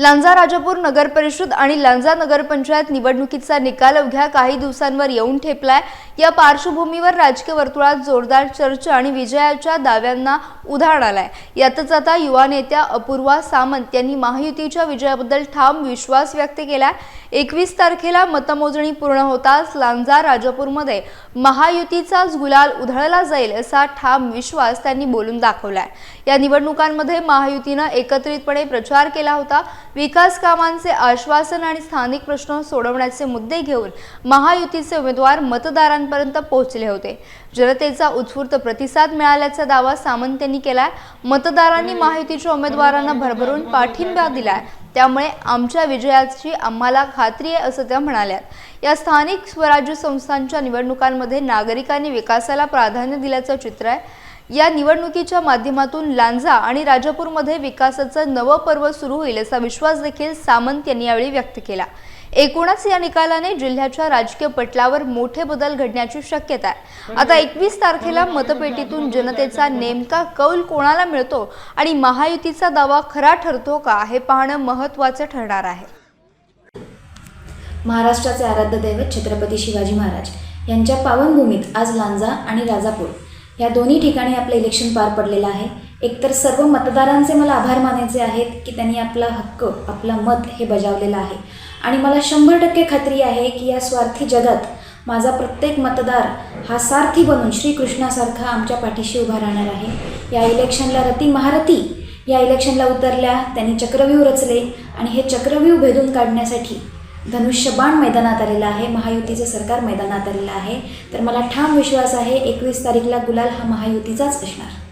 लांजा राजापूर नगर परिषद आणि लांजा नगरपंचायत निवडणुकीचा निकाल अवघ्या काही दिवसांवर येऊन ठेपलाय. या पार्श्वभूमीवर राजकीय वर्तुळात जोरदार चर्चा आणि विजयाच्या दाव्यांना उधाण आलाय. यातच आता युवा नेत्या अपूर्वा सामंत यांनी महायुतीच्या विजयाबद्दल ठाम विश्वास व्यक्त केलाय. एकवीस तारखेला मतमोजणी पूर्ण होताच लांजा राजापूरमध्ये महायुतीचाच गुलाल उधळला जाईल असा ठाम विश्वास त्यांनी बोलून दाखवलाय. या निवडणुकांमध्ये महायुतीनं एकत्रितपणे प्रचार केला होता. विकास कामांचे आश्वासन आणि स्थानिक प्रश्न सोडवण्याचे मुद्दे घेऊन महायुतीचे उमेदवार मतदारांपर्यंत पोहोचले होते. जनतेचा उत्स्फूर्त प्रतिसाद मिळाल्याचा दावा सामंत यांनी केलाय. मतदारांनी महायुतीच्या उमेदवारांना भरभरून पाठिंबा दिलाय. त्यामुळे आमच्या विजयाची आम्हाला खात्री आहे असं त्या म्हणाल्यात या स्थानिक स्वराज्य संस्थांच्या निवडणुकांमध्ये नागरिकांनी विकासाला प्राधान्य दिल्याचं चित्र आहे. या निवडणुकीच्या माध्यमातून लांजा आणि राजापूरमध्ये विकासाचं नवं पर्व सुरू होईल असा विश्वास देखील सामंत यांनी यावेळी व्यक्त केला. एकूणच या निकालाने जिल्ह्याच्या राजकीय पटलावर मोठे बदल घडण्याची शक्यता आहे. आता एकवीस तारखेला मतपेटीतून जनतेचा नेमका कौल कोणाला मिळतो आणि महायुतीचा दावा खरा ठरतो का हे पाहणं महत्वाचं ठरणार आहे. महाराष्ट्राचे आराध्य दैवत छत्रपती शिवाजी महाराज यांच्या पावनभूमीत आज लांजा आणि राजापूर या दोन्ही ठिकाणी आपलं इलेक्शन पार पडलेलं आहे. एकतर सर्व मतदारांचे मला आभार मानायचे आहेत की त्यांनी आपला हक्क आपलं मत हे बजावलेलं आहे. आणि मला शंभर टक्के खात्री आहे की या स्वार्थी जगात माझा प्रत्येक मतदार हा सारथी बनून श्रीकृष्णासारखा आमच्या पाठीशी उभा राहणार आहे. या इलेक्शनला रती महारथी या इलेक्शनला उतरल्या त्यांनी चक्रव्यूह रचले आणि हे चक्रव्यूह भेदून काढण्यासाठी धनुष्यबाण मैदानात आलेलं आहे. महायुतीचं सरकार मैदानात आलेलं आहे. तर मला ठाम विश्वास आहे एकवीस तारीखला गुलाल हा महायुतीचाच असणार.